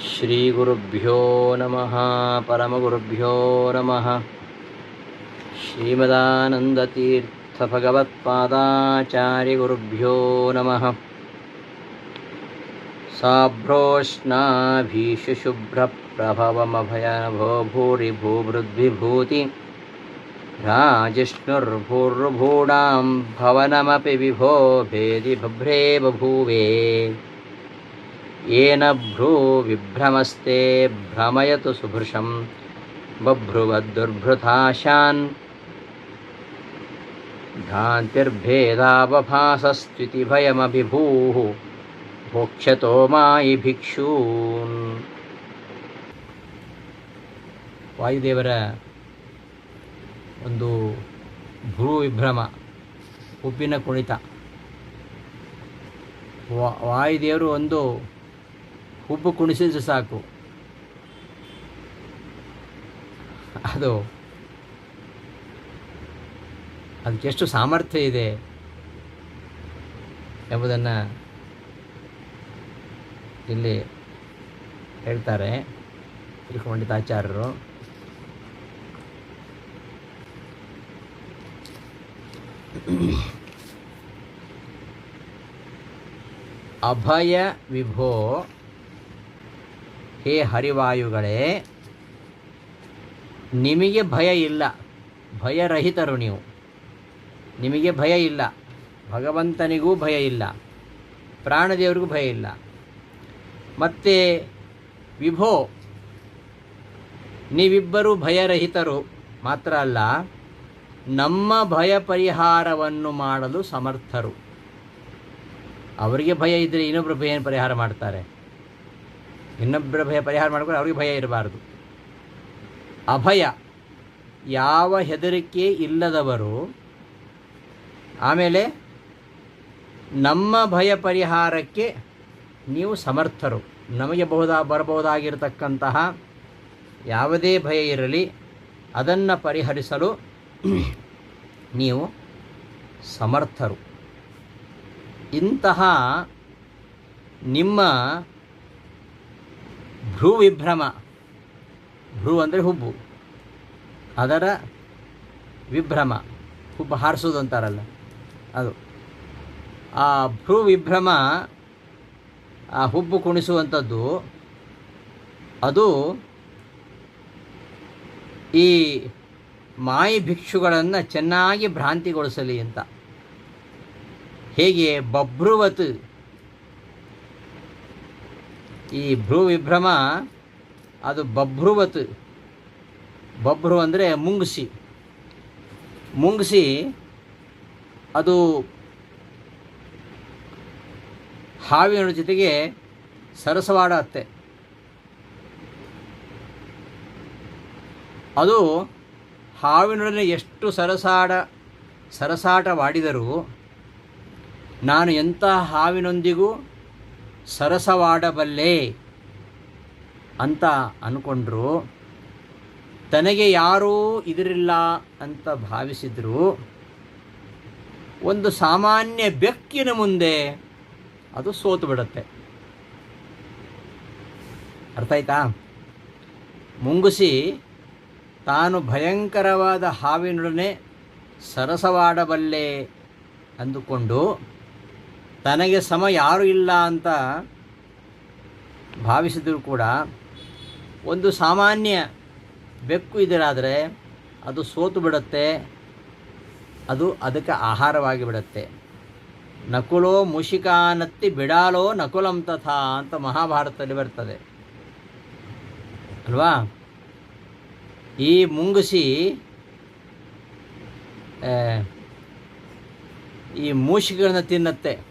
श्रीगुरुभ्यो नमः परमगुरुभ्यो नमः। श्रीमदानन्दतीर्थभगवत्पादाचार्यगुरुभ्यो नमः। साभ्रोष्णाभीषुशुभ्रप्रभवमभयनभो भूरिभूभृद्विभूति राजिष्णुर्भूर्भूणां भवनमपि विभो भेदि भभ्रे बभूवे ಏನ ಭ್ರೂ ವಿಭ್ರಮಸ್ತೆ ಭ್ರಮಯತು ಸುಭೃಶಂ ಬಭ್ರುವದ್ದುರ್ಭೃತಾಶಾನ್ ಭಯಮಭಿಭೂಃ ಭೋಕ್ಷತೋ ಮಾಯಿ ಭಿಕ್ಷೂನ್ ವಾಯುದೇವರ ಒಂದು ಭ್ರೂ ವಿಭ್ರಮ, ಉಪ್ಪಿನ ಕುಣಿತ. ವಾಯುದೇವರು ಒಂದು ಹುಬ್ಬು ಕುಣಿಸಿದ್ರೆ ಸಾಕು. ಅದು ಅದಕ್ಕೆಷ್ಟು ಸಾಮರ್ಥ್ಯ ಇದೆ ಎಂಬುದನ್ನು ಇಲ್ಲಿ ಹೇಳ್ತಾರೆ ತ್ರಿಪಂಡಿತಾಚಾರ್ಯರು ಅಭಯ ವಿಭೋ ಹೇ ಹರಿವಾಯುಗಳೇ, ನಿಮಗೆ ಭಯ ಇಲ್ಲ. ಭಯರಹಿತರು ನೀವು. ನಿಮಗೆ ಭಯ ಇಲ್ಲ. ಭಗವಂತನಿಗೂ ಭಯ ಇಲ್ಲ. ಪ್ರಾಣದೇವರಿಗೂ ಭಯ ಇಲ್ಲ. ಮತ್ತು ವಿಭೋ, ನೀವಿಬ್ಬರೂ ಭಯರಹಿತರು. ಮಾತ್ರ ಅಲ್ಲ, ನಮ್ಮ ಭಯ ಪರಿಹಾರವನ್ನು ಮಾಡಲು ಸಮರ್ಥರು. ಅವರಿಗೆ ಭಯ ಇದ್ದರೆ ಇನ್ನೊಬ್ಬರು ಭಯ ಪರಿಹಾರ ಮಾಡ್ತಾರೆ. ಇನ್ನೊಬ್ಬರ ಭಯ ಪರಿಹಾರ ಮಾಡಿಕೊಂಡು ಅವ್ರಿಗೆ ಭಯ ಇರಬಾರ್ದು. ಅಭಯ ಯಾವ ಹೆದರಿಕೆ ಇಲ್ಲದವರು ಆಮೇಲೆ ನಮ್ಮ ಭಯ ಪರಿಹಾರಕ್ಕೆ ನೀವು ಸಮರ್ಥರು. ನಮಗೆ ಬಹುದಾ ಬರಬಹುದಾಗಿರತಕ್ಕಂತಹ ಯಾವುದೇ ಭಯ ಇರಲಿ, ಅದನ್ನು ಪರಿಹರಿಸಲು ನೀವು ಸಮರ್ಥರು. ಇಂತಹ ನಿಮ್ಮ ಭ್ರೂ ವಿಭ್ರಮ ಭ್ರೂ ಅಂದರೆ ಹುಬ್ಬು. ಅದರ ವಿಭ್ರಮ. ಹುಬ್ಬು ಹಾರಿಸೋದು ಅಂತಾರಲ್ಲ. ಅದು. ಆ ಭ್ರೂ ವಿಭ್ರಮ ಆ ಹುಬ್ಬು ಕುಣಿಸುವಂಥದ್ದು, ಅದು ಈ ಮಾಯಿ ಭಿಕ್ಷುಗಳನ್ನು ಚೆನ್ನಾಗಿ ಭ್ರಾಂತಿಗೊಳಿಸಲಿ ಅಂತ. ಹೇಗೆ ಬಭ್ರುವತ್ ಈ ಭ್ರೂ ವಿಭ್ರಮ ಅದು ಬಭ್ರುವತ್ ಬಭ್ರು ಅಂದರೆ ಮುಂಗಿಸಿ. ಮುಂಗಿಸಿ, ಅದು ಹಾವಿನ ಜೊತೆಗೆ ಸರಸವಾಡತ್ತೆ ಅದು ಹಾವಿನೊಡನೆ ಎಷ್ಟು ಸರಸಾಡ, ಸರಸಾಟವಾಡಿದರೂ ನಾನು ಎಂಥ ಹಾವಿನೊಂದಿಗೂ ಸರಸವಾಡಬಲ್ಲೆ ಅಂತ ಅಂದ್ಕೊಂಡ್ರು ತನಗೆ ಯಾರೂ ಇದಿರಲಿಲ್ಲ ಅಂತ ಭಾವಿಸಿದ್ರು. ಒಂದು ಸಾಮಾನ್ಯ ಬೆಕ್ಕಿನ ಮುಂದೆ ಅದು ಸೋತು ಬಿಡುತ್ತೆ. ಅರ್ಥ ಆಯ್ತಾ? ಮುಂಗುಸಿ ತಾನು ಭಯಂಕರವಾದ ಹಾವಿನೊಡನೆ ಸರಸವಾಡಬಲ್ಲೆ ಅಂದುಕೊಂಡು ತನಗೆ ಸಮ ಯಾರು ಇಲ್ಲ ಅಂತ ಭಾವಿಸಿದರೂ ಕೂಡ ಒಂದು ಸಾಮಾನ್ಯ ಬೆಕ್ಕು ಇದರಾದರೆ ಅದು ಸೋತು ಬಿಡುತ್ತೆ, ಅದು ಅದಕ್ಕೆ ಆಹಾರವಾಗಿ ಬಿಡುತ್ತೆ. ನಕುಲೋ ಮುಷಿಕಾನತ್ತಿ ಬಿಡಾಲೋ ನಕುಲಂ ತಥಾ ಅಂತ ಮಹಾಭಾರತದಲ್ಲಿ ಬರ್ತದೆ. ಅಲ್ವಾ? ಈ ಮುಂಗುಸಿ ಈ ಮೂಷಿಕಗಳನ್ನ ತಿನ್ನತ್ತೆ.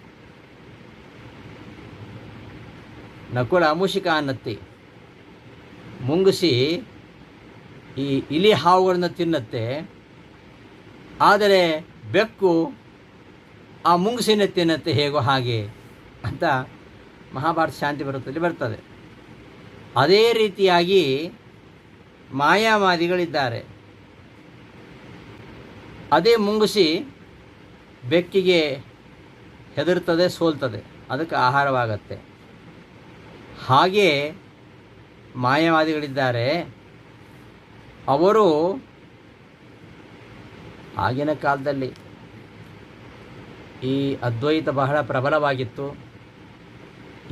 ನಕುಲ ಮೂಷಿಕ ಅನ್ನತ್ತಿ. ಮುಂಗುಸಿ ಈ ಇಲಿ ಹಾವುಗಳನ್ನು ತಿನ್ನತ್ತೆ. ಆದರೆ ಬೆಕ್ಕು ಆ ಮುಂಗುಸಿನ ತಿನ್ನತ್ತೆ ಹೇಗೋ ಹಾಗೆ ಅಂತ ಮಹಾಭಾರತ ಶಾಂತಿ ಬರುತ್ತಲ್ಲಿ ಬರ್ತದೆ. ಅದೇ ರೀತಿಯಾಗಿ ಮಾಯಾವಾದಿಗಳಿದ್ದಾರೆ. ಅದೇ ಮುಂಗುಸಿ ಬೆಕ್ಕಿಗೆ ಹೆದರ್ತದೆ, ಸೋಲ್ತದೆ. ಅದಕ್ಕೆ ಆಹಾರವಾಗತ್ತೆ. ಹಾಗೆ ಮಾಯವಾದಿಗಳಿದ್ದಾರೆ. ಅವರು ಆಗಿನ ಕಾಲದಲ್ಲಿ ಈ ಅದ್ವೈತ ಬಹಳ ಪ್ರಬಲವಾಗಿತ್ತು.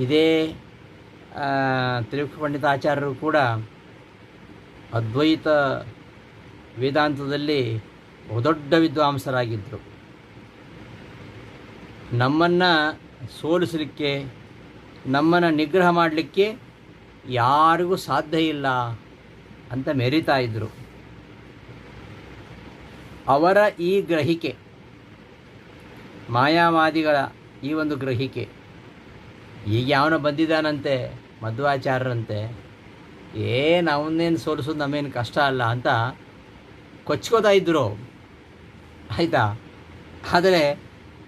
ಇದೇ ತ್ರಿವಿಕ್ರ ಪಂಡಿತಾಚಾರ್ಯರು ಕೂಡ ಅದ್ವೈತ ವೇದಾಂತದಲ್ಲಿ ದೊಡ್ಡ ವಿದ್ವಾಂಸರಾಗಿದ್ದರು. ನಮ್ಮನ್ನು ಸೋಲಿಸಲಿಕ್ಕೆ ನಮ್ಮನ್ನು ನಿಗ್ರಹ ಮಾಡಲಿಕ್ಕೆ ಯಾರಿಗೂ ಸಾಧ್ಯ ಇಲ್ಲ ಅಂತ ಮೆರಿತಾ ಇದ್ದರು ಅವರ ಈ ಗ್ರಹಿಕೆ, ಮಾಯಾವಾದಿಗಳ ಈ ಒಂದು ಗ್ರಹಿಕೆ ಈಗ ಯಾವನ ಬಂದಿದ್ದಾನಂತೆ, ಮಧ್ವಾಚಾರ್ಯರಂತೆ, ಏನು ಅವನ್ನೇನು ಸೋಲಿಸೋದು ನಮ್ಮೇನು ಕಷ್ಟ ಅಲ್ಲ ಅಂತ ಕೊಚ್ಕೋತಾ ಇದ್ದರು ಆಯಿತಾ? ಆದರೆ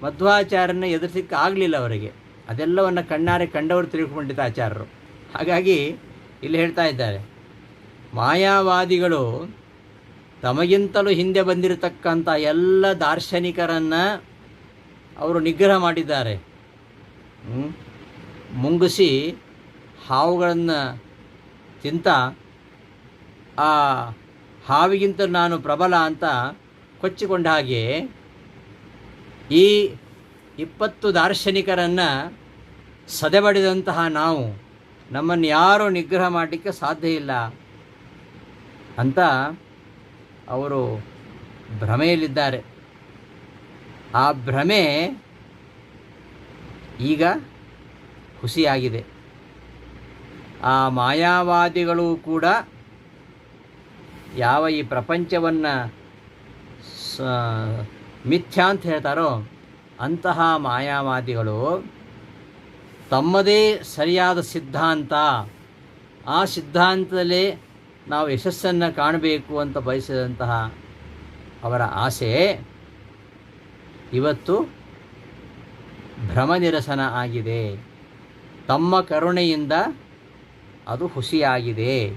ಮಧ್ವಾಚಾರ್ಯನ ಎದುರಿಸಲಿಕ್ಕೆ ಆಗಲಿಲ್ಲ ಅವರಿಗೆ. ಅದೆಲ್ಲವನ್ನು ಕಣ್ಣಾರೆ ಕಂಡವರು ತಿರುಗಿಕೊಂಡಿದ್ದ ಆಚಾರ್ಯರು. ಹಾಗಾಗಿ ಇಲ್ಲಿ ಹೇಳ್ತಾ ಇದ್ದಾರೆ, ಮಾಯಾವಾದಿಗಳು ತಮಗಿಂತಲೂ ಹಿಂದೆ ಬಂದಿರತಕ್ಕಂಥ ಎಲ್ಲ ದಾರ್ಶನಿಕರನ್ನು ಅವರು ನಿಗ್ರಹ ಮಾಡಿದ್ದಾರೆ. ಮುಂಗಿಸಿ ಹಾವುಗಳನ್ನು ತಿಂತ, ಆ ಹಾವಿಗಿಂತ ನಾನು ಪ್ರಬಲ ಅಂತ ಕೊಚ್ಚಿಕೊಂಡ ಹಾಗೆ ಈ ಇಪ್ಪತ್ತು ದಾರ್ಶನಿಕರನ್ನು ಸದೆಬಡಿದಂತಹ ನಾವು ನಮ್ಮನ್ನು ಯಾರೂ ನಿಗ್ರಹ ಮಾಡಲಿಕ್ಕೆ ಸಾಧ್ಯ ಇಲ್ಲ ಅಂತ ಅವರು ಭ್ರಮೆಯಲ್ಲಿದ್ದಾರೆ. ಆ ಭ್ರಮೆ ಈಗ ಹುಸಿಯಾಗಿದೆ. ಆ ಮಾಯಾವಾದಿಗಳು ಕೂಡ ಯಾವ ಈ ಪ್ರಪಂಚವನ್ನು ಮಿಥ್ಯಾ ಅಂತ ಹೇಳ್ತಾರೋ ಅಂತಹ ಮಾಯಾವಾದಿಗಳು ತಮ್ಮದೇ ಸರಿಯಾದ ಸಿದ್ಧಾಂತ, ಆ ಸಿದ್ಧಾಂತದಲ್ಲೇ ನಾವು ಯಶಸ್ಸನ್ನು ಕಾಣಬೇಕು ಅಂತ ಬಯಸಿದಂತಹ ಅವರ ಆಸೆ ಇವತ್ತು ಭ್ರಮನಿರಸನ ಆಗಿದೆ. ತಮ್ಮ ಕರುಣೆಯಿಂದ ಅದು ಹುಸಿಯಾಗಿದೆ.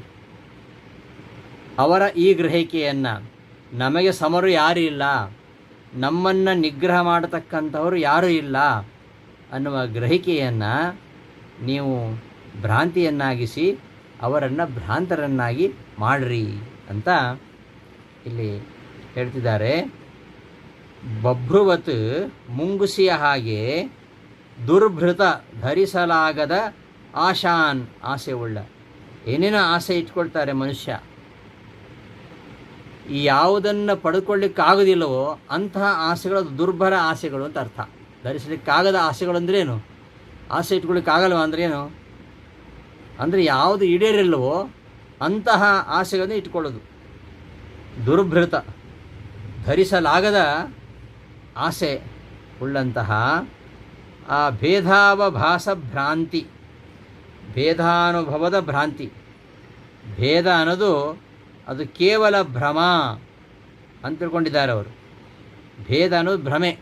ಅವರ ಈ ಗ್ರಹಿಕೆಯನ್ನು ನಮಗೆ ಸಮರು ಯಾರಿಲ್ಲ. ನಮ್ಮನ್ನು ನಿಗ್ರಹ ಮಾಡತಕ್ಕಂಥವರು ಯಾರೂ ಇಲ್ಲ ಅನ್ನುವ ಗ್ರಹಿಕೆಯನ್ನು ನೀವು ಭ್ರಾಂತಿಯನ್ನಾಗಿಸಿ ಅವರನ್ನು ಭ್ರಾಂತರನ್ನಾಗಿ ಮಾಡ್ರಿ ಅಂತ ಇಲ್ಲಿ ಹೇಳ್ತಿದ್ದಾರೆ. ಬಭ್ರುವತ್ ಮುಂಗುಸಿಯ ಹಾಗೆ ದುರ್ಭೃತ ಧರಿಸಲಾಗದ ಆಶಾನ್, ಆಸೆ ಉಳ್ಳ. ಏನೇನೋ ಆಸೆ ಇಟ್ಕೊಳ್ತಾರೆ ಮನುಷ್ಯ. ಯಾವುದನ್ನು ಪಡ್ಕೊಳ್ಳಿಕ್ಕಾಗೋದಿಲ್ಲವೋ ಅಂತಹ ಆಸೆಗಳು ದುರ್ಬಲ ಆಸೆಗಳು ಅಂತ ಅರ್ಥ. ಧರಿಸಲಿಕ್ಕಾಗದ ಆಸೆಗಳು ಅಂದ್ರೇನು ಆಸೆ ಇಟ್ಕೊಳ್ಳಿಕ್ಕಾಗಲ್ವ ಅಂದ್ರೇನು ಅಂದರೆ ಯಾವುದು ಈಡೇರಿಲ್ಲವೋ ಅಂತಹ ಆಸೆಗಳನ್ನು ಇಟ್ಕೊಳ್ಳೋದು. ದುರ್ಭೃತ, ಧರಿಸಲಾಗದ ಆಸೆ ಉಳ್ಳಂತಹ ಆ ಭೇದಾವಭಾಸ ಭ್ರಾಂತಿ ಭೇದಾನುಭವದ ಭ್ರಾಂತಿ. ಭೇದ ಅನ್ನೋದು ಅದು ಕೇವಲ ಭ್ರಮ ಅಂತ ತಿಳ್ಕೊಂಡಿದ್ದಾರೆ ಅವರು. ಭೇದ ಅನ್ನೋದು ಭ್ರಮೆ.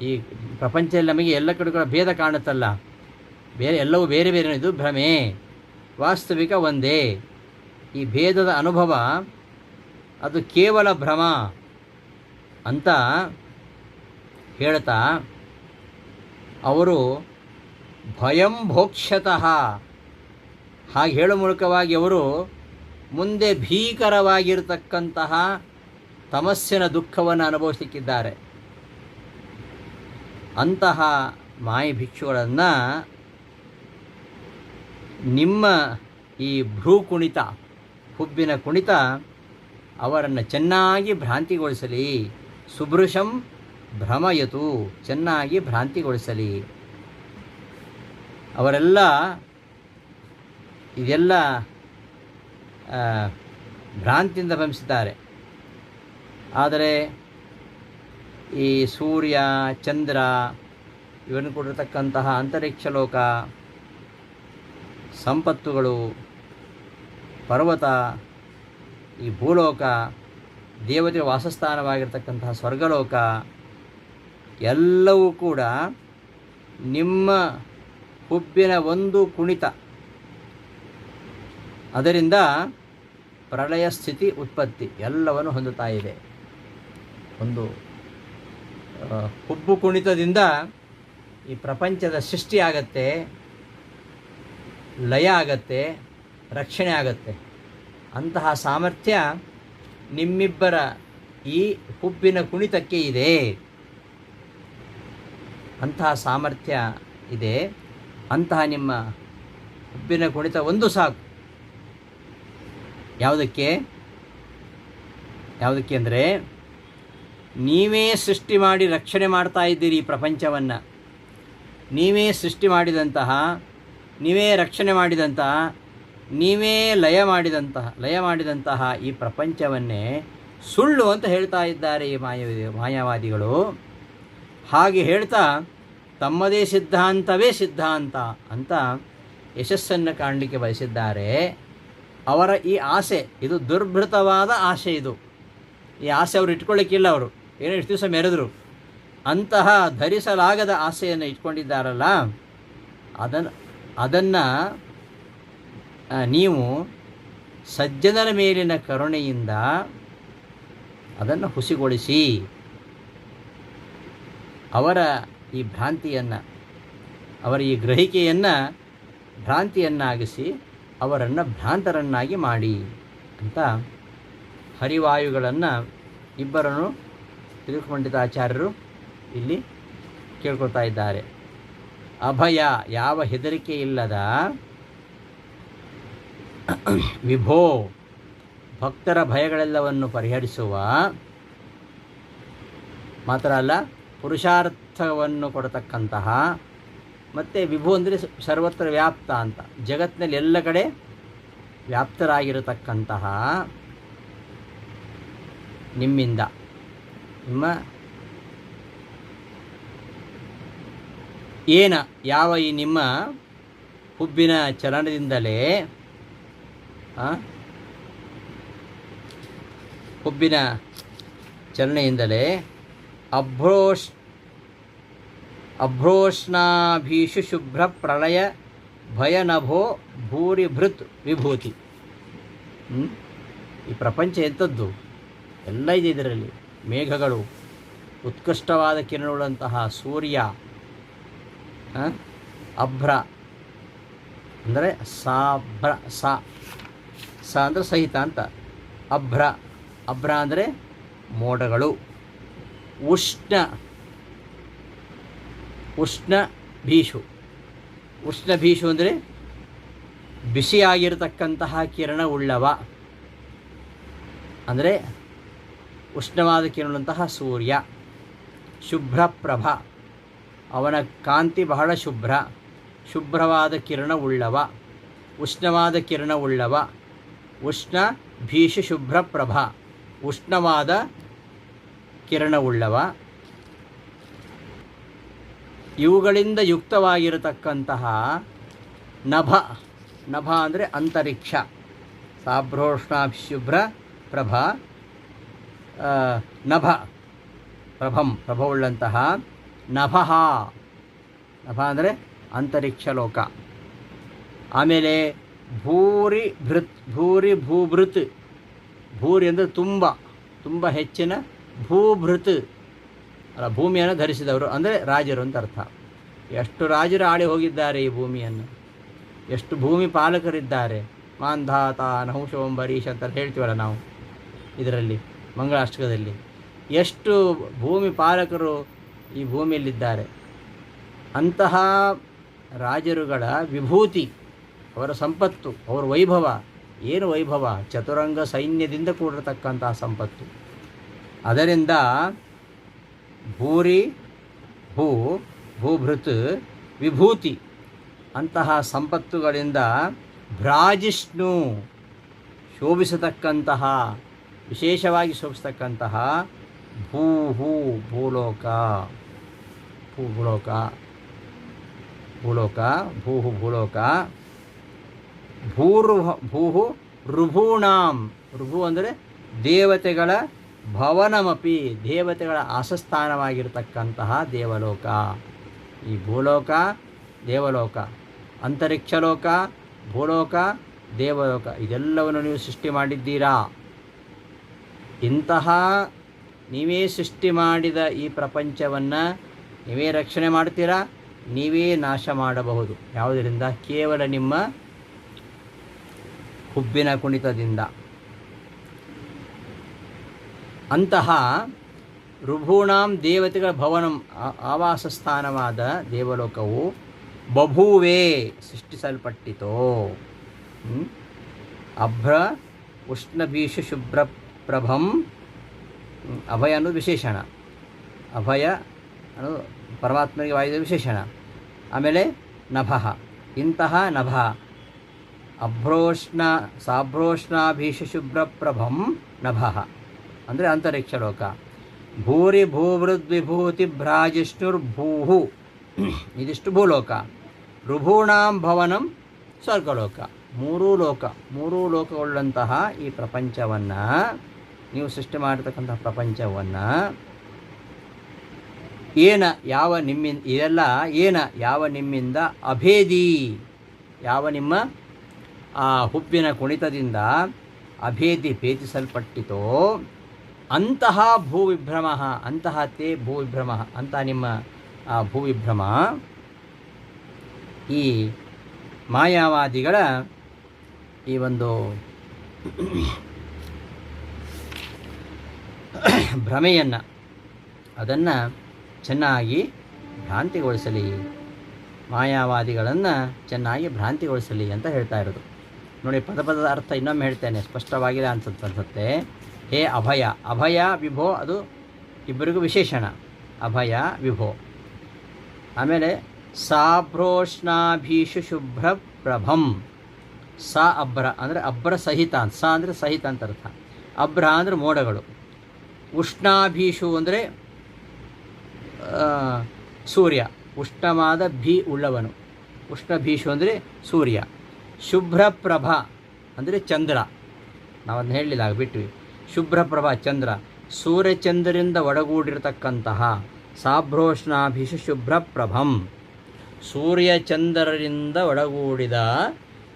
ಈ ಪ್ರಪಂಚದಲ್ಲಿ ನಮಗೆ ಎಲ್ಲ ಕಡೆ ಕೂಡ ಭೇದ ಕಾಣುತ್ತಲ್ಲ. ಬೇರೆ ಎಲ್ಲವೂ ಬೇರೆ ಬೇರೆ ಇದು ಭ್ರಮೆ. ವಾಸ್ತವಿಕ ಒಂದೇ. ಈ ಭೇದದ ಅನುಭವ ಅದು ಕೇವಲ ಭ್ರಮ ಅಂತ ಹೇಳ್ತಾ ಅವರು ಭಯಂ ಭೋಕ್ಷತಃ ಹಾಗೆ ಹೇಳೋ ಮೂಲಕವಾಗಿ ಅವರು ಮುಂದೆ ಭೀಕರವಾಗಿರತಕ್ಕಂತಹ ತಮಸ್ಸಿನ ದುಃಖವನ್ನು ಅನುಭವಿಸಲಿಕ್ಕಿದ್ದಾರೆ. ಅಂತಹ ಮಾಯ ಭಿಕ್ಷುಗಳನ್ನು ನಿಮ್ಮ ಈ ಭ್ರೂ ಕುಣಿತ, ಹುಬ್ಬಿನ ಕುಣಿತ ಅವರನ್ನು ಚೆನ್ನಾಗಿ ಭ್ರಾಂತಿಗೊಳಿಸಲಿ. ಸುಭೃಶಂ ಭ್ರಮಯತು, ಚೆನ್ನಾಗಿ ಭ್ರಾಂತಿಗೊಳಿಸಲಿ. ಅವರೆಲ್ಲ, ಇದೆಲ್ಲ ಭ್ರಾಂತಿಯಿಂದ ಭ್ರಮಿಸಿದ್ದಾರೆ. ಆದರೆ ಈ ಸೂರ್ಯ, ಚಂದ್ರ ಇವನ್ನು ಕೊಡಿರತಕ್ಕಂತಹ ಅಂತರಿಕ್ಷ ಲೋಕ, ಸಂಪತ್ತುಗಳು, ಪರ್ವತ, ಈ ಭೂಲೋಕ ದೇವತೆ ವಾಸಸ್ಥಾನವಾಗಿರ್ತಕ್ಕಂತಹ ಸ್ವರ್ಗಲೋಕ, ಎಲ್ಲವೂ ಕೂಡ ನಿಮ್ಮ ಹುಬ್ಬಿನ ಒಂದು ಕುಣಿತ ಅದರಿಂದ ಪ್ರಳಯ ಸ್ಥಿತಿ ಉತ್ಪತ್ತಿ ಎಲ್ಲವನ್ನು ಹೊಂದುತ್ತಾ ಇದೆ. ಒಂದು ಹುಬ್ಬು ಕುಣಿತದಿಂದ ಈ ಪ್ರಪಂಚದ ಸೃಷ್ಟಿ ಆಗತ್ತೆ, ಲಯ ಆಗತ್ತೆ, ರಕ್ಷಣೆ ಆಗತ್ತೆ. ಅಂತಹ ಸಾಮರ್ಥ್ಯ ನಿಮ್ಮಿಬ್ಬರ ಈ ಹುಬ್ಬಿನ ಕುಣಿತಕ್ಕೆ ಇದೆ. ಅಂತಹ ಸಾಮರ್ಥ್ಯ ಇದೆ. ಅಂತಹ ನಿಮ್ಮ ಹುಬ್ಬಿನ ಕುಣಿತ ಒಂದು ಸಾಕು. ಯಾವುದಕ್ಕೆ? ಯಾವುದಕ್ಕೆ ಅಂದರೆ, ನೀವೇ ಸೃಷ್ಟಿ ಮಾಡಿ ರಕ್ಷಣೆ ಮಾಡ್ತಾ ಇದ್ದೀರಿ ಈ ಪ್ರಪಂಚವನ್ನು. ನೀವೇ ಸೃಷ್ಟಿ ಮಾಡಿದಂತಹ, ನೀವೇ ರಕ್ಷಣೆ ಮಾಡಿದಂತಹ, ನೀವೇ ಲಯ ಮಾಡಿದಂತಹ ಲಯ ಮಾಡಿದಂತಹ ಈ ಪ್ರಪಂಚವನ್ನೇ ಸುಳ್ಳು ಅಂತ ಹೇಳ್ತಾ ಇದ್ದಾರೆ ಈ ಮಾಯವಾದಿ ಮಾಯಾವಾದಿಗಳು. ಹಾಗೆ ಹೇಳ್ತಾ, ತಮ್ಮದೇ ಸಿದ್ಧಾಂತವೇ ಸಿದ್ಧಾಂತ ಅಂತ ಯಶಸ್ಸನ್ನು ಕಾಣಲಿಕ್ಕೆ ಬಯಸಿದ್ದಾರೆ. ಅವರ ಈ ಆಸೆ, ಇದು ದುರ್ಭೃತವಾದ ಆಸೆ ಇದು. ಈ ಆಸೆ ಅವರು ಇಟ್ಕೊಳ್ಳಿಕ್ಕಿಲ್ಲ ಅವರು. ಏನೋ ಇಷ್ಟು ದಿವಸ ಮೆರೆದರು. ಅಂತಹ ಧರಿಸಲಾಗದ ಆಸೆಯನ್ನು ಇಟ್ಕೊಂಡಿದ್ದಾರಲ್ಲ, ಅದನ್ನು ಅದನ್ನು ನೀವು ಸಜ್ಜನರ ಮೇಲಿನ ಕರುಣೆಯಿಂದ ಅದನ್ನು ಹುಸಿಗೊಳಿಸಿ, ಅವರ ಈ ಭ್ರಾಂತಿಯನ್ನು, ಅವರ ಈ ಗ್ರಹಿಕೆಯನ್ನು ಭ್ರಾಂತಿಯನ್ನಾಗಿಸಿ ಅವರನ್ನು ಭ್ರಾಂತರನ್ನಾಗಿ ಮಾಡಿ ಅಂತ ಹರಿವಾಯುಗಳನ್ನು ಇಬ್ಬರನ್ನು ತಿರುಪಂಡಿತಾಚಾರ್ಯರು ಇಲ್ಲಿ ಕೇಳ್ಕೊಳ್ತಾ ಇದ್ದಾರೆ. ಅಭಯ, ಯಾವ ಹೆದರಿಕೆ ಇಲ್ಲದ ವಿಭೋ, ಭಕ್ತರ ಭಯಗಳೆಲ್ಲವನ್ನು ಪರಿಹರಿಸುವ ಮಾತ್ರ ಅಲ್ಲ, ಪುರುಷಾರ್ಥವನ್ನು ಕೊಡತಕ್ಕಂತಹ ಮತ್ತು ವಿಭು ಅಂದರೆ ಸರ್ವತ್ರ ವ್ಯಾಪ್ತ ಅಂತ. ಜಗತ್ತಿನಲ್ಲಿ ಎಲ್ಲ ಕಡೆ ವ್ಯಾಪ್ತರಾಗಿರತಕ್ಕಂತಹ ನಿಮ್ಮಿಂದ. ನಿಮ್ಮ ಏನ ಯಾವ ಈ ನಿಮ್ಮ ಹುಬ್ಬಿನ ಚಲನದಿಂದಲೇ ಹುಬ್ಬಿನ ಚಲನೆಯಿಂದಲೇ ಅಭ್ರೋಷ್ ಅಭ್ರೋಷ್ಣಾಭೀಷು ಶುಭ್ರ ಪ್ರಳಯ ಭಯನಭೋ ಭೂರಿಭೃತ್ ವಿಭೂತಿ. ಈ ಪ್ರಪಂಚ ಎಂಥದ್ದು? ಎಲ್ಲ ಇದೆ ಇದರಲ್ಲಿ. ಮೇಘಗಳು, ಉತ್ಕೃಷ್ಟವಾದ ಕಿರಣಗಳಂತಹ ಸೂರ್ಯ? ಅಭ್ರ. ಅಂದರೆ ಸಾಭ್ರ ಸ. ಸ ಅಂದರೆ ಸಹಿತ ಅಂತ. ಅಭ್ರ. ಅಭ್ರ ಅಂದರೆ ಮೋಡಗಳು. ಉಷ್ಣ. ಉಷ್ಣ ಭೀಷು. ಉಷ್ಣ ಭೀಷು ಅಂದರೆ ಬಿಸಿಯಾಗಿರತಕ್ಕಂತಹ ಕಿರಣ ಉಳ್ಳವ ಅಂದರೆ ಉಷ್ಣವಾದ ಕಿರಣಂತಹ ಸೂರ್ಯ. ಶುಭ್ರ ಪ್ರಭ. ಅವನ ಕಾಂತಿ ಬಹಳ ಶುಭ್ರ. ಶುಭ್ರವಾದ ಕಿರಣ ಉಳ್ಳವ ಉಷ್ಣವಾದ ಕಿರಣ ಉಳ್ಳವ ಉಷ್ಣ ಭೀಷ ಶುಭ್ರ ಪ್ರಭ. ಉಷ್ಣವಾದ ಕಿರಣ ಉಳ್ಳವ ಇವುಗಳಿಂದ ಯುಕ್ತವಾಗಿರತಕ್ಕಂತಹ ನಭ. ನಭ ಅಂದರೆ ಅಂತರಿಕ್ಷ. ಸಾಭ್ರೋಷ್ಣಾಭಿಶುಭ್ರ ಪ್ರಭ ನಭ. ಪ್ರಭಂ, ಪ್ರಭವುಳ್ಳಂತಹ ನಭಃ. ನಭ ಅಂದರೆ ಅಂತರಿಕ್ಷ ಲೋಕ. ಆಮೇಲೆ ಭೂರಿ ಭೃತ್, ಭೂರಿ ಭೂಭೃತ್. ಭೂರಿ ಅಂದರೆ ತುಂಬ ತುಂಬ ಹೆಚ್ಚಿನ ಭೂಭೃತ್. ಅಲ್ಲ, ಭೂಮಿಯನ್ನು ಧರಿಸಿದವರು ಅಂದರೆ ರಾಜರು ಅಂತ ಅರ್ಥ. ಎಷ್ಟು ರಾಜರು ಆಳಿ ಹೋಗಿದ್ದಾರೆ ಈ ಭೂಮಿಯನ್ನು? ಎಷ್ಟು ಭೂಮಿ ಪಾಲಕರಿದ್ದಾರೆ? ಮಾಂಧಾತ ನಹುಶೋಂಬರೀಶ್ ಅಂತ ಹೇಳ್ತೀವಲ್ಲ ನಾವು ಇದರಲ್ಲಿ, ಮಂಗಳಾಷ್ಟಕದಲ್ಲಿ. ಎಷ್ಟು ಭೂಮಿ ಪಾಲಕರು ಈ ಭೂಮಿಯಲ್ಲಿದ್ದಾರೆ? ಅಂತಹ ರಾಜರುಗಳ ವಿಭೂತಿ, ಅವರ ಸಂಪತ್ತು, ಅವರ ವೈಭವ, ಏನು ವೈಭವ? ಚತುರಂಗ ಸೈನ್ಯದಿಂದ ಕೂಡಿರತಕ್ಕಂತಹ ಸಂಪತ್ತು. ಅದರಿಂದ ಭೂರಿ, ಭೂ, ಭೂಭೃತ್, ವಿಭೂತಿ ಅಂತಹ ಸಂಪತ್ತುಗಳಿಂದ ಭ್ರಾಜಿಷ್ಣು ಶೋಭಿಸತಕ್ಕಂತಹ, ವಿಶೇಷವಾಗಿ ಶೋಭಿಸತಕ್ಕಂತಹ ಭೂಹು, ಭೂಲೋಕ, ಭೂ, ಭೂಲೋಕ ಭೂಲೋಕ, ಭೂಹು, ಭೂಲೋಕ ಭೂರು ಭೂಹು ಋಭೂಣಾಂ ಋಭು ಅಂದರೆ ದೇವತೆಗಳ ಭವನಮಪಿ ದೇವತೆಗಳ ಆಸಸ್ಥಾನವಾಗಿರತಕ್ಕಂತಹ ದೇವಲೋಕ. ಈ ಭೂಲೋಕ, ದೇವಲೋಕ, ಅಂತರಿಕ್ಷಲೋಕ, ಭೂಲೋಕ, ದೇವಲೋಕ, ಇದೆಲ್ಲವನ್ನು ನೀವು ಸೃಷ್ಟಿ ಮಾಡಿದ್ದೀರಾ? ಇಂತಹ ನೀವೇ ಸೃಷ್ಟಿ ಮಾಡಿದ ಈ ಪ್ರಪಂಚವನ್ನು ನೀವೇ ರಕ್ಷಣೆ ಮಾಡ್ತೀರಾ? ನೀವೇ ನಾಶ ಮಾಡಬಹುದು. ಯಾವುದರಿಂದ? ಕೇವಲ ನಿಮ್ಮ ಹುಬ್ಬಿನ ಕುಣಿತದಿಂದ. ಅಂತಹ ಋಭೂಣಾಂ ದೇವತೆಗಳ ಭವನಂ ಆವಾಸ ಸ್ಥಾನವಾದ ದೇವಲೋಕವು ಬಭೂವೇ ಸೃಷ್ಟಿಸಲ್ಪಟ್ಟಿತೋ? ಅಭ್ರ ಉಷ್ಣಭೀಷ ಶುಭ್ರ ಪ್ರಭಂ. ಅಭಯ ಅನ್ನೋದು ವಿಶೇಷಣ. ಅಭಯ ಅನ್ನೋದು ಪರಮಾತ್ಮನಿಗೆ ವಾಯುದ ವಿಶೇಷಣ. ಆಮೇಲೆ ನಭಃ, ಇಂತಹ ನಭ. ಅಭ್ರೋಷ್ಣ, ಸಾಭ್ರೋಷ್ಣಾಭೀಷ ಶುಭ್ರ ಪ್ರಭಂ ನಭಃ. ಅಂದರೆ ಅಂತರಿಕ್ಷ ಲೋಕ ಭೂರಿ ಭೂವೃದ್ವಿಭೂತಿ ಭ್ರಾಜಿಷ್ಣುರ್ಭೂಹು. ಇದಿಷ್ಟು ಭೂಲೋಕ. ಋಭೂಣಾಂ ಭವನಂ ಸ್ವರ್ಗಲೋಕ. ಮೂರೂ ಲೋಕ. ಮೂರೂ ಲೋಕಗಳಂತಹ ಈ ಪ್ರಪಂಚವನ್ನು, ನೀವು ಸೃಷ್ಟಿ ಮಾಡಿರ್ತಕ್ಕಂತಹ ಪ್ರಪಂಚವನ್ನು, ಏನ ಯಾವ ನಿಮ್ಮಿಂದ, ಇದೆಲ್ಲ ಏನ ಯಾವ ನಿಮ್ಮಿಂದ ಅಭೇದಿ. ಯಾವ ನಿಮ್ಮ, ಆ ಹುಬ್ಬಿನ ಕುಣಿತದಿಂದ ಅಭೇದಿ ಭೇದಿಸಲ್ಪಟ್ಟಿತೋ ಅಂತಹ ಭೂವಿಭ್ರಮ, ಅಂತಹ ತೇ ಭೂವಿಭ್ರಮ, ಅಂತ ನಿಮ್ಮ, ಆ, ಭೂವಿಭ್ರಮ, ಈ ಮಾಯಾವಾದಿಗಳ ಈ ಒಂದು ಭ್ರಮೆಯನ್ನು, ಅದನ್ನು ಚೆನ್ನಾಗಿ ಭ್ರಾಂತಿಗೊಳಿಸಲಿ, ಮಾಯಾವಾದಿಗಳನ್ನು ಚೆನ್ನಾಗಿ ಭ್ರಾಂತಿಗೊಳಿಸಲಿ ಅಂತ ಹೇಳ್ತಾ ಇರೋದು. ನೋಡಿ, ಪದ ಪದದ ಅರ್ಥ ಇನ್ನೊಮ್ಮೆ ಹೇಳ್ತೇನೆ ಸ್ಪಷ್ಟವಾಗಿದೆ ಅನ್ಸುತ್ತೆ ಅನ್ಸುತ್ತೆ ಹೇ ಅಭಯ ಅಭಯ, ವಿಭೋ, ಅದು ಇಬ್ಬರಿಗೂ ವಿಶೇಷಣ. ಅಭಯ, ವಿಭೋ. ಆಮೇಲೆ ಸಾಭ್ರೋಷ್ಣಾಭೀಷು ಶುಭ್ರ ಪ್ರಭಂ. ಸ ಅಭ್ರ ಅಂದರೆ ಅಭ್ರ ಸಹಿತ ಅಂತ, ಸ ಅಂದರೆ ಸಹಿತ ಅಂತ ಅರ್ಥ. ಅಭ್ರ ಅಂದರೆ ಮೋಡಗಳು. ಉಷ್ಣಾಭೀಷು ಅಂದರೆ ಸೂರ್ಯ. ಉಷ್ಣವಾದ ಭೀ ಉಳ್ಳವನು. ಉಷ್ಣ ಭೀಷು ಅಂದರೆ ಸೂರ್ಯ. ಶುಭ್ರ ಪ್ರಭ ಅಂದರೆ ಚಂದ್ರ. ನಾವು ಅದನ್ನ ಹೇಳಲಿಲ್ಲ ಬಿಟ್ವಿ. ಶುಭ್ರಪ್ರಭ ಚಂದ್ರ. ಸೂರ್ಯಚಂದ್ರರಿಂದ ಒಡಗೂಡಿರತಕ್ಕಂತಹ ಸಾಭ್ರೋಷ್ಣಾಭಿಷ ಶುಭ್ರಪ್ರಭಂ. ಸೂರ್ಯಚಂದ್ರರಿಂದ ಒಡಗೂಡಿದ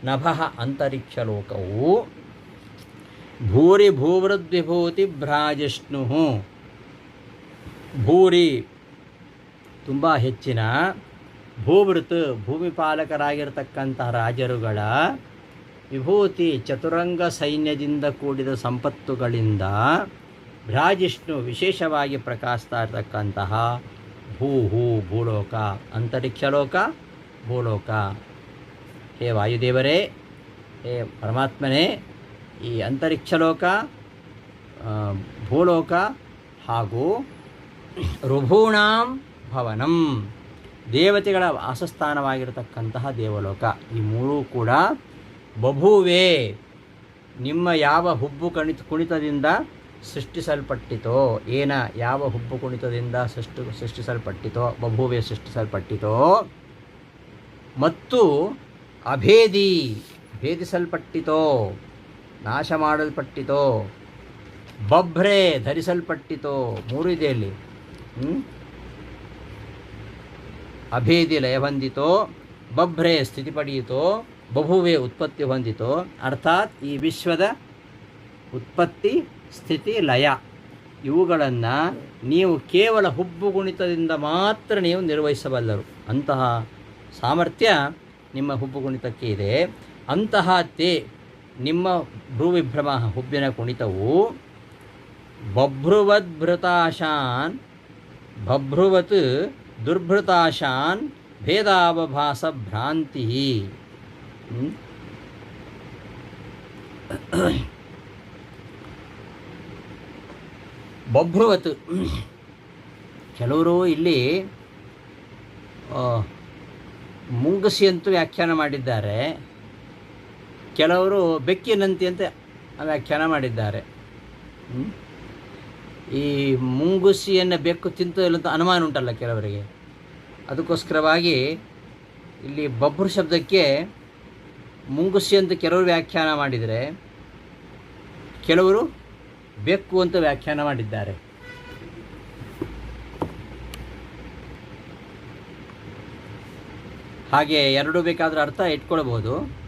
ನಭಃ ಅಂತರಿಕ್ಷ ಲೋಕವು ಭೂರಿ ಭೂವೃದ್ವಿಭೂತಿ ಭ್ರಾಜಿಷ್ಣು ಭೂರಿ ತುಂಬ ಹೆಚ್ಚಿನ ಭೂವೃತ್ ಭೂಮಿಪಾಲಕರಾಗಿರ್ತಕ್ಕಂತಹ ರಾಜರುಗಳ ವಿಭೂತಿ ಚತುರಂಗ ಸೈನ್ಯದಿಂದ ಕೂಡಿದ ಸಂಪತ್ತುಗಳಿಂದ ಭ್ರಾಜಿಷ್ಣು ವಿಶೇಷವಾಗಿ ಪ್ರಕಾಶಿಸ್ತಾ ಇರತಕ್ಕಂತಹ ಭೂ, ಹೂ, ಭೂಲೋಕ, ಅಂತರಿಕ್ಷ ಲೋಕ, ಭೂಲೋಕ. ಹೇ ವಾಯುದೇವರೇ, ಹೇ ಪರಮಾತ್ಮನೇ, ಈ ಅಂತರಿಕ್ಷ ಲೋಕ ಭೂಲೋಕ ಹಾಗೂ ಋಭೂಣಾಂ ಭವನಂ. ದೇವತೆಗಳ ವಾಸಸ್ಥಾನವಾಗಿರತಕ್ಕಂತಹ ದೇವಲೋಕ. ಈ ಮೂರೂ ಕೂಡ ಬಭೂವೇ, ನಿಮ್ಮ ಯಾವ ಹುಬ್ಬು ಕಣಿತ ಕುಣಿತದಿಂದ ಸೃಷ್ಟಿಸಲ್ಪಟ್ಟಿತೋ, ಏನ ಯಾವ ಹುಬ್ಬು ಕುಣಿತದಿಂದ ಸೃಷ್ಟಿ ಸೃಷ್ಟಿಸಲ್ಪಟ್ಟಿತೋ, ಬಭುವೆ ಸೃಷ್ಟಿಸಲ್ಪಟ್ಟಿತೋ, ಮತ್ತು ಅಭೇದಿ ಭೇದಿಸಲ್ಪಟ್ಟಿತೋ ನಾಶ ಮಾಡಲ್ಪಟ್ಟಿತೋ ಬಭ್ರೆ ಧರಿಸಲ್ಪಟ್ಟಿತೋ, ಮೂರು ಇದೆ ಅಲ್ಲಿ ಅಭೇದಿ ಲಯ ಬಂದಿತೋ ಬಭ್ರೆ ಸ್ಥಿತಿ ಪಡೆಯಿತೋ ಬಹುವೇ ಉತ್ಪತ್ತಿ ಹೊಂದಿತೋ, ಅರ್ಥಾತ್ ಈ ವಿಶ್ವದ ಉತ್ಪತ್ತಿ, ಸ್ಥಿತಿ, ಲಯ. ಇವುಗಳನ್ನು ನೀವು ಕೇವಲ ಹುಬ್ಬು ಗುಣಿತದಿಂದ ಮಾತ್ರ ನೀವು ನಿರ್ವಹಿಸಬಲ್ಲರು. ಅಂತಹ ಸಾಮರ್ಥ್ಯ ನಿಮ್ಮ ಹುಬ್ಬು ಕುಣಿತಕ್ಕೆ ಇದೆ. ಅಂತಹ ತೇ ನಿಮ್ಮ ಭ್ರೂವಿಭ್ರಮ ಹುಬ್ಬಿನ ಕುಣಿತವು ಬಭ್ರುವದ್ಭೃತಾಶಾನ್ ಬಭ್ರುವತ್ ದುರ್ಭೃತಾಶಾನ್, ಭೇದಾವಭಾಸ ಭ್ರಾಂತಿ ಹ್ಮ್? ಬಭ್ರುವತ್ ಕೆಲವರು ಇಲ್ಲಿ ಮುಂಗಸಿ ಅಂತೂ ವ್ಯಾಖ್ಯಾನ ಮಾಡಿದ್ದಾರೆ. ಕೆಲವರು ಬೆಕ್ಕಿನಂತೆ ಅಂತ ವ್ಯಾಖ್ಯಾನ ಮಾಡಿದ್ದಾರೆ. ಈ ಮುಂಗುಸಿಯನ್ನು ಬೆಕ್ಕು ತಿಂತು ಅಂತ ಅನುಮಾನ ಉಂಟಲ್ಲ ಕೆಲವರಿಗೆ. ಅದಕ್ಕೋಸ್ಕರವಾಗಿ ಇಲ್ಲಿ ಬಬ್ರು ಶಬ್ದಕ್ಕೆ ಮುಂಗುಸಿ ಅಂತ ಕೆಲವರು ವ್ಯಾಖ್ಯಾನ ಮಾಡಿದರೆ, ಕೆಲವರು ಬೆಕ್ಕು ಅಂತ ವ್ಯಾಖ್ಯಾನ ಮಾಡಿದ್ದಾರೆ. ಹಾಗೆ ಎರಡು ಬೇಕಾದರೂ ಅರ್ಥ ಇಟ್ಕೊಳ್ಬೋದು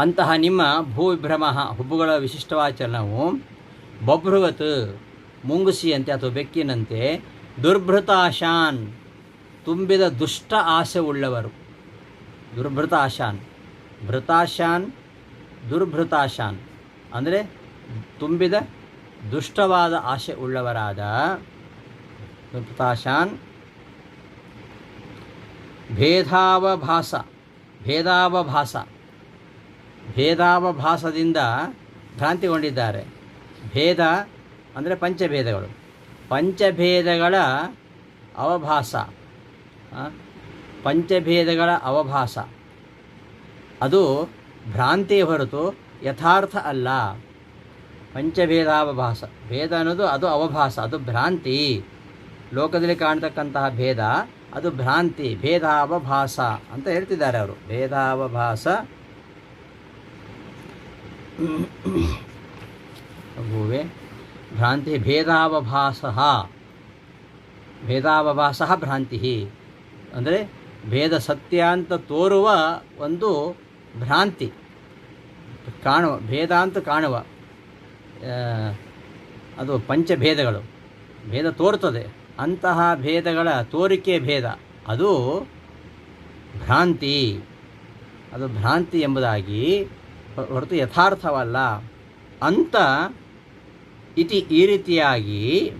ಅಂತಹ ನಿಮ್ಮ ಭೂವಿಭ್ರಮ ಹುಬ್ಬುಗಳ ವಿಶಿಷ್ಟವಾಚರಣವು ಬಭ್ರುವತ್ ಮುಂಗುಸಿಯಂತೆ ಅಥವಾ ಬೆಕ್ಕಿನಂತೆ ದುರ್ಭೃತಾಶಾನ್, ತುಂಬಿದ ದುಷ್ಟ ಆಸೆ ಉಳ್ಳವರು ದುರ್ಭೃತ ಆಶಾನ್ ಭೃತಾಶಾನ್, ದುರ್ಭೃತಾಶಾನ್. ಅಂದರೆ ತುಂಬಿದ ದುಷ್ಟವಾದ ಆಶೆ ಉಳ್ಳವರಾದ ದುರ್ಭೃತಾಶಾನ್. ಭೇದಾವಭಾಸ ಭೇದಾವಭಾಸ. ಭೇದಾವಭಾಸದಿಂದ ಭ್ರಾಂತಿಗೊಂಡಿದ್ದಾರೆ. ಭೇದ ಅಂದರೆ ಪಂಚಭೇದಗಳು. ಪಂಚಭೇದಗಳ ಅವಭಾಸ. ಪಂಚಭೇದಗಳ ಅವಭಾಸ. ಅದು ಭ್ರಾಂತಿ ಹೊರತು ಯಥಾರ್ಥ ಅಲ್ಲ. ಪಂಚಭೇದಾವಭಾಸ. ಭೇದ ಅನ್ನೋದು ಅದು ಅವಭಾಸ, ಅದು ಭ್ರಾಂತಿ. ಲೋಕದಲ್ಲಿ ಕಾಣ್ತಕ್ಕಂತಹ ಭೇದ, ಅದು ಭ್ರಾಂತಿ, ಭೇದಾವಭಾಸ ಅಂತ ಹೇಳ್ತಿದ್ದಾರೆ ಅವರು. ಭೇದಾವಭಾಸ. ಭೂವೆ. ಭ್ರಾಂತಿ, ಭೇದಾವಭಾಸ. ಭೇದಾವಭಾಸ ಭ್ರಾಂತಿ ಅಂದರೆ ಭೇದ ಸತ್ಯ ಅಂತ ತೋರುವ ಒಂದು ಭ್ರಾಂತಿ. ಕಾಣುವ, ಭೇದ ಅಂತ ಕಾಣುವ ಅದು ಪಂಚಭೇದಗಳು. ಭೇದ ತೋರ್ತದೆ ಅಂತಹ ಭೇದಗಳ ತೋರಿಕೆ ಭೇದ. ಅದು ಭ್ರಾಂತಿ. ಅದು ಭ್ರಾಂತಿ ಎಂಬುದಾಗಿ ಹೊರತು ಯಥಾರ್ಥವಲ್ಲ. ಅಂತ ಇತಿ ಈ ರೀತಿಯಾಗಿ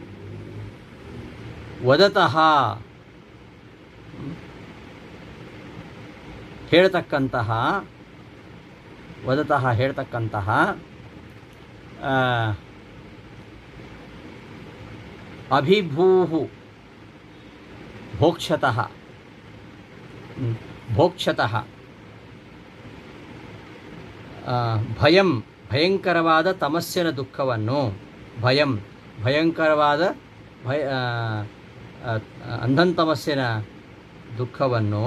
ವದತಃ ಹೇಳ್ತಕ್ಕಂತಹ, ವದತಃ ಹೇಳ್ತಕ್ಕಂತಹ ಅಭಿಭೂಹು ಭೋಕ್ಷತಃ ಭೋಕ್ಷತಃ ಭಯಂ, ಭಯಂಕರವಾದ ತಮಸ್ಸಿನ ದುಃಖವನ್ನು, ಭಯಂ, ಭಯಂಕರವಾದ ಭಯ ಅಂಧನ್ ತಮಸ್ಸಿನ ದುಃಖವನ್ನು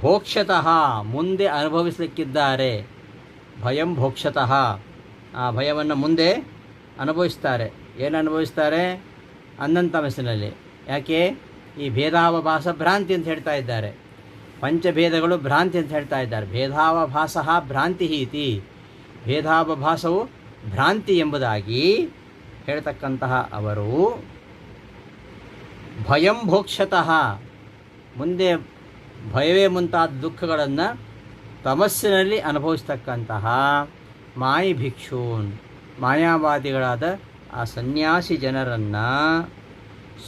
ಭೋಕ್ಷತಃ ಮುಂದೆ ಅನುಭವಿಸಲಿಕ್ಕಿದ್ದಾರೆ. ಭಯಂ ಭೋಕ್ಷತಃ. ಆ ಭಯವನ್ನು ಮುಂದೆ ಅನುಭವಿಸ್ತಾರೆ. ಏನು ಅನುಭವಿಸ್ತಾರೆ? ಅನ್ನಂತ ತಮಸ್ಸಿನಲ್ಲಿ ಯಾಕೆ? ಈ ಭೇದಾವಭಾಸ ಭ್ರಾಂತಿ ಅಂತ ಹೇಳ್ತಾ ಇದ್ದಾರೆ. ಪಂಚಭೇದಗಳು ಭ್ರಾಂತಿ ಅಂತ ಹೇಳ್ತಾ ಇದ್ದಾರೆ. ಭೇದಾವಭಾಸ ಭ್ರಾಂತಿ ಇತಿ ಭೇದಾವಭಾಸವು ಭ್ರಾಂತಿ ಎಂಬುದಾಗಿ ಹೇಳ್ತಕ್ಕಂತಹ ಅವರು ಭಯಂ ಭೋಕ್ಷತಃ. ಮುಂದೆ ಭಯವೇ ಮುಂತಾದ ದುಃಖಗಳನ್ನು ತಮಸ್ಸಿನಲ್ಲಿ ಅನುಭವಿಸ್ತಕ್ಕಂತಹ ಮಾಯಿ ಭಿಕ್ಷೂನ್, ಮಾಯಾವಾದಿಗಳಾದ ಆ ಸನ್ಯಾಸಿ ಜನರನ್ನು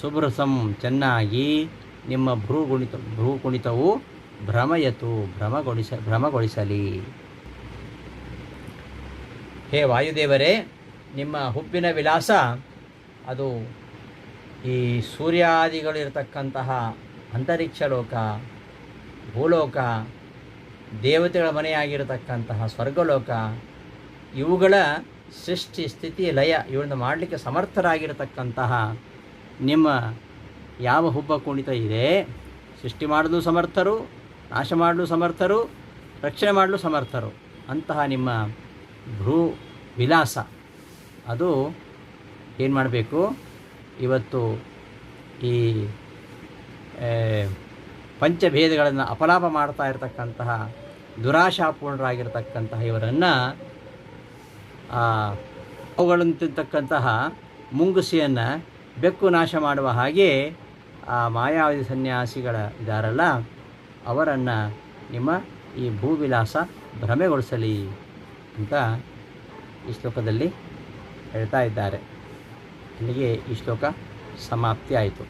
ಸುಭ್ರಸಂ ಚೆನ್ನಾಗಿ ನಿಮ್ಮ ಭ್ರೂಗುಣಿತ ಗುಣಿತ ಭ್ರಮಯತು, ಭ್ರಮಗೊಳಿಸ, ಭ್ರಮಗೊಳಿಸಲಿ. ಹೇ ವಾಯುದೇವರೇ, ನಿಮ್ಮ ಹುಬ್ಬಿನ ವಿಲಾಸ ಅದು ಈ ಸೂರ್ಯಾದಿಗಳಿರತಕ್ಕಂತಹ ಅಂತರಿಕ್ಷ ಲೋಕ. ಭೂಲೋಕ, ದೇವತೆಗಳ ಮನೆಯಾಗಿರತಕ್ಕಂತಹ ಸ್ವರ್ಗಲೋಕ, ಇವುಗಳ ಸೃಷ್ಟಿ, ಸ್ಥಿತಿ, ಲಯ ಇವುಗಳನ್ನು ಮಾಡಲಿಕ್ಕೆ ಸಮರ್ಥರಾಗಿರತಕ್ಕಂತಹ ನಿಮ್ಮ ಯಾವ ಹುಬ್ಬ ಕುಣಿತ ಇದೆ, ಸೃಷ್ಟಿ ಮಾಡಲು ಸಮರ್ಥರು, ನಾಶ ಮಾಡಲು ಸಮರ್ಥರು, ರಕ್ಷಣೆ ಮಾಡಲು ಸಮರ್ಥರು, ಅಂತಹ ನಿಮ್ಮ ಭ್ರೂ ವಿಲಾಸ. ಅದು ಏನು ಮಾಡಬೇಕು? ಇವತ್ತು ಈ ಪಂಚಭೇದಗಳನ್ನು ಅಪಲಾಪ ಮಾಡ್ತಾ ಇರತಕ್ಕಂತಹ ದುರಾಶಾಪೂರ್ಣರಾಗಿರ್ತಕ್ಕಂತಹ ಇವರನ್ನು ಅವುಗಳನ್ನು ತಿಂತಕ್ಕಂತಹ ಮುಂಗುಸಿಯನ್ನು ಬೆಕ್ಕು ನಾಶ ಮಾಡುವ ಹಾಗೆ ಆ ಮಾಯಾವಧಿ ಸನ್ಯಾಸಿಗಳ ಇದಾರಲ್ಲ, ಅವರನ್ನು ನಿಮ್ಮ ಈ ಭೂವಿಲಾಸ ಭ್ರಮೆಗೊಳಿಸಲಿ ಅಂತ ಈ ಶ್ಲೋಕದಲ್ಲಿ ಹೇಳ್ತಾ ಇದ್ದಾರೆ. ಇಲ್ಲಿಗೆ ಈ ಶ್ಲೋಕ ಸಮಾಪ್ತಿ ಆಯಿತು.